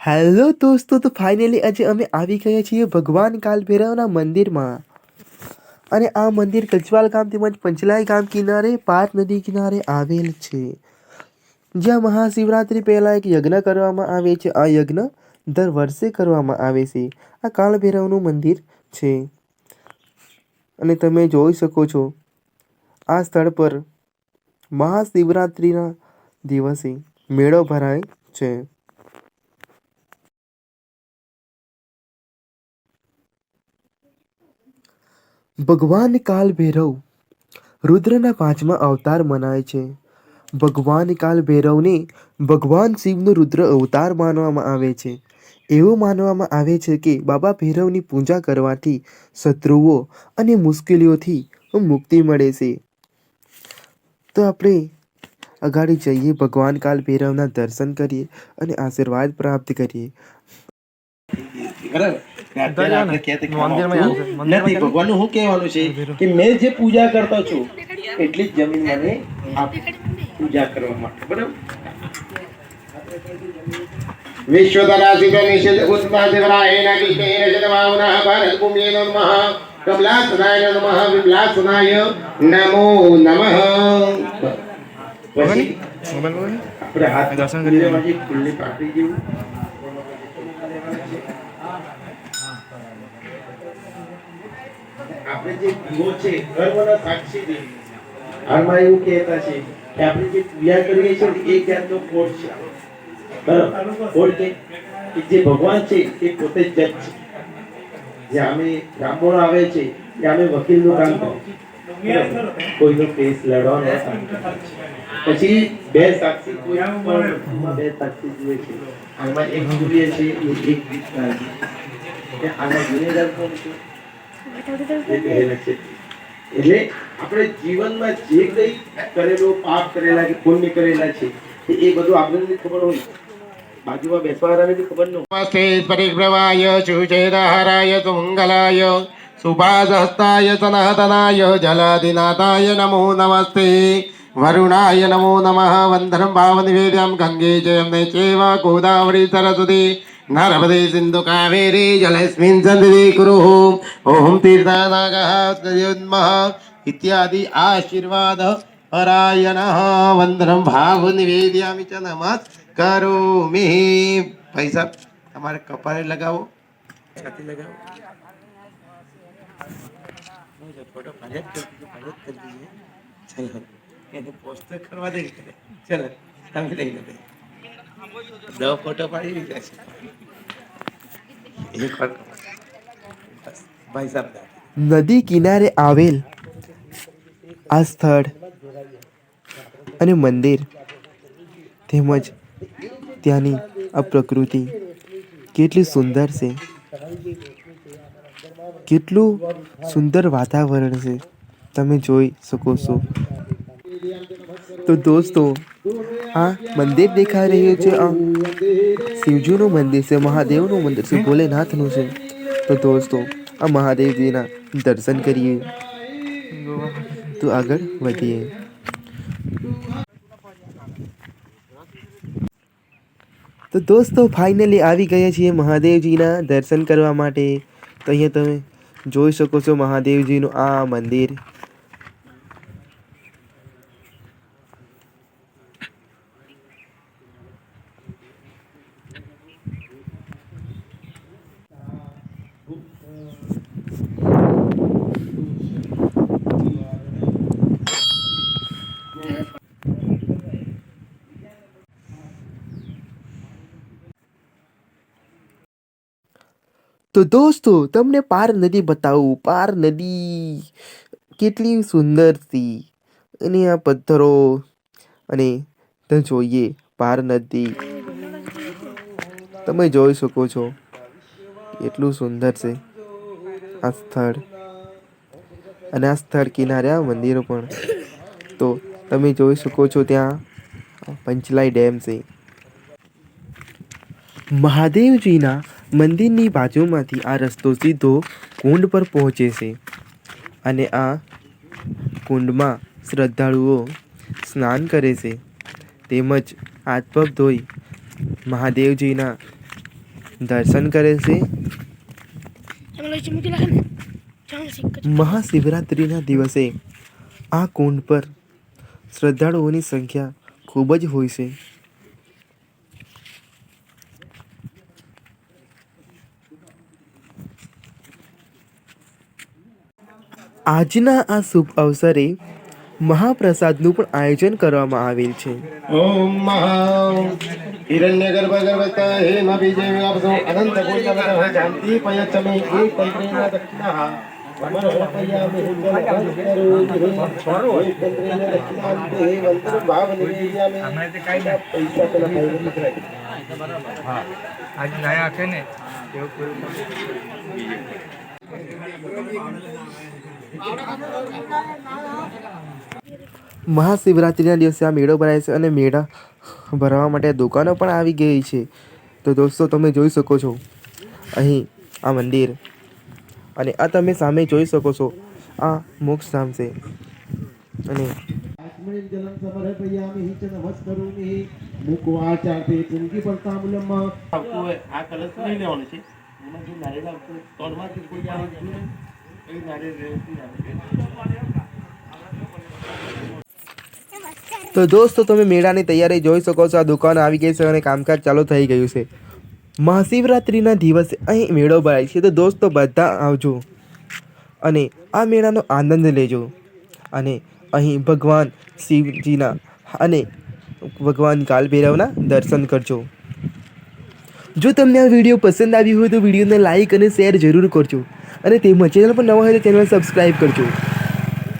Hello દોસ્તો તો finally આજે અમે આવી ગયા છીએ ભગવાન કાલભૈરવના મંદિરમાં અને આ મંદિર કચવાલ ગામ તેમજ પંચલાઈ ગામ કિનારે પાર નદી કિનારે આવેલ છે જ્યાં મહાશિવરાત્રિ પહેલાં એક યજ્ઞ કરવામાં આવે છે આ યજ્ઞ દર વર્ષે કરવામાં આવે છે આ કાલભૈરવનું મંદિર છે અને તમે જોઈ શકો છો, આ સ્થળ પર મહાશિવરાત્રિના દિવસે મેળો ભરાય છે। ભગવાન કાલ ભૈરવ રુદ્રના પાંચમા અવતાર મનાય છે. ભગવાન કાલ ભૈરવને ભગવાન શિવનો રુદ્ર અવતાર માનવામાં આવે છે. એવું માનવામાં આવે છે કે બાબા ભૈરવની પૂજા કરવાથી શત્રુઓ અને મુશ્કેલીઓથી મુક્તિ મળે છે. તો આપણે અગાડી જઈએ, ભગવાન કાલ ભૈરવના દર્શન કરીએ અને આશીર્વાદ પ્રાપ્ત કરીએ. નથી ભગવાનનું શું કહેવાનું છે કે મેં જે પૂજા કરતો છું એટલી જ જમીન મને આપ પૂજા કરવા માટે બરાબર? વિશ્વતરાસિત નિષેધ ઉત્પાદિવરાયેન કિતેન શતમાવનઃ ભારત ભૂમ્યેન નમઃ કમલાસનાય નમઃ વિમલાસનાય નમો નમઃ. પછી આપણે હાથ દર્શન કરી ખુલ્લી પાટડી જેવું. આપણે જે દીવો છે કર્મના સાક્ષી દેવી આમાં એવું કહેતા છે કે આપણે જે પૂજા કરીએ છીએ એ જાતનો કોડ છે બરાબર? કે જે ભગવાન છે એ પોતે જજ છે. જે અમે બ્રાહ્મણ આવે છે, એ અમે વકીલનું કામ કરો કોઈનો કેસ લડવાનો પછી બે સાક્ષી કોઈ પણ બે સાક્ષી જુએ છે. આમાં એક જોઈએ છે, એક આના ગુનેગાર કોણ છે? એટલે આપણે જીવનમાં જે કંઈ કરેલો પાપ કરેલા કે પુણ્ય કરેલા છે, એ બધું આપણને ખબર હોય. ગોદાવરી સરસ્વતી. નર્મદે સિંધુ કાવેરી જલેસ્મિન સંધિ કુરુ ઓમ તીર્થનાગः તયોન્મઃ ઇત્યાદિ આશીર્વાદ પરાયણ વંદനം ભાવ નિવેદ્યામિ ચ નમસ્કરોમિ ભાઈ સાહેબ તમારે કપાળે લગાવો છાતી લગાવો ફોટો પાડે પાડે કરી દઈએ ચલો એને પોસ્ટ કરવા દે ચલો તમે લઈ લો દસ ફોટો પાડી નદી કિનારે આવેલ આ સ્થળ અને મંદિર તેમજ ત્યાંની આ પ્રકૃતિ કેટલી સુંદર છે. કેટલું સુંદર વાતાવરણ છે. તમે જોઈ શકો છો. તો દોસ્તો આ મંદિર દેખાઈ રહ્યું છે, આ શિવજીનું મંદિર છે, મહાદેવનું મંદિર છે, ભોલેનાથનું છે. તો દોસ્તો, આ મહાદેવજીના દર્શન કરીએ. તો આગળ વધીએ. તો દોસ્તો, ફાઇનલી આવી ગયા છીએ મહાદેવજીના દર્શન કરવા માટે. તો અહીંયા તમે જોઈ શકો છો મહાદેવજીનું આ મંદિર. તો દોસ્તો, તમને પાર નદી બતાવું. પાર નદી કેટલી સુંદર હતી અને આ પથ્થરો અને તમે જોઈએ પાર નદી. તમે જોઈ શકો છો, એટલું સુંદર છે. આ સ્થળ. અને આ સ્થળ કિનારે આ મંદિરો પણ. તો તમે જોઈ શકો છો ત્યાં પંચલાઈ ડેમ છે. મહાદેવજીના મંદિરની બાજુમાંથી આ રસ્તો સીધો કુંડ પર પહોંચે છે. અને આ કુંડમાં શ્રદ્ધાળુઓ સ્નાન કરે છે. તેમજ હાથ પગ ધોઈ મહાદેવજીના દર્શન કરે છે. મહાશિવરાત્રિના દિવસે આ કુંડ પર શ્રદ્ધાળુઓની સંખ્યા ખૂબ જ હોય છે. આજના આ શુભ અવસરે મહાપ્રસાદનું પણ આયોજન કરવામાં આવેલ છે. ઓમ મહા. હિરણ્ય ગર્ભ ગર્ભસ્થ હે નભીજે વિલાપસો અનંત કોટિ શાંતિ પયચમે એક તંત્રેન દક્ષિણઃ અમર હોતયામિ હિંજલ બંધ એક તંત્રેન દક્ષિણાંતે હે વંતર ભાવ નિવેદ્યામિ પૈસા પેલા ભાઈ આજ નયા આખે ને એવું કોઈ મહાશિવરાત્રિના દિવસે આ મેળો ભરાય છે અને મેળા ભરવા માટે દુકાનો પણ આવી ગઈ છે. તો દોસ્તો તમે જોઈ શકો છો. અહીં આ મંદિર અને આ તમે સામે જોઈ શકો છો. આ મોક્ષધામ છે. અને આત્મનિ તો દોસ્તો, તમે મેળાની તૈયારી જોઈ શકો છો. આ દુકાન આવી ગઈ છે અને કામકાજ ચાલુ થઈ ગયું છે. મહાશિવરાત્રિના દિવસે અહીં મેળો ભરાય છે. તો દોસ્તો, બધા આવજો અને આ મેળાનો આનંદ લેજો. અને અહીં ભગવાન શિવજીના અને ભગવાન કાલભૈરવના દર્શન કરજો. જો તમને આ વીડિયો પસંદ આવ્યો હોય તો વિડીયોને લાઇક અને શેર જરૂર કરજો. અને તેમજ ચેનલ પર નવા હોય તો ચેનલ સબસ્ક્રાઈબ કરજો.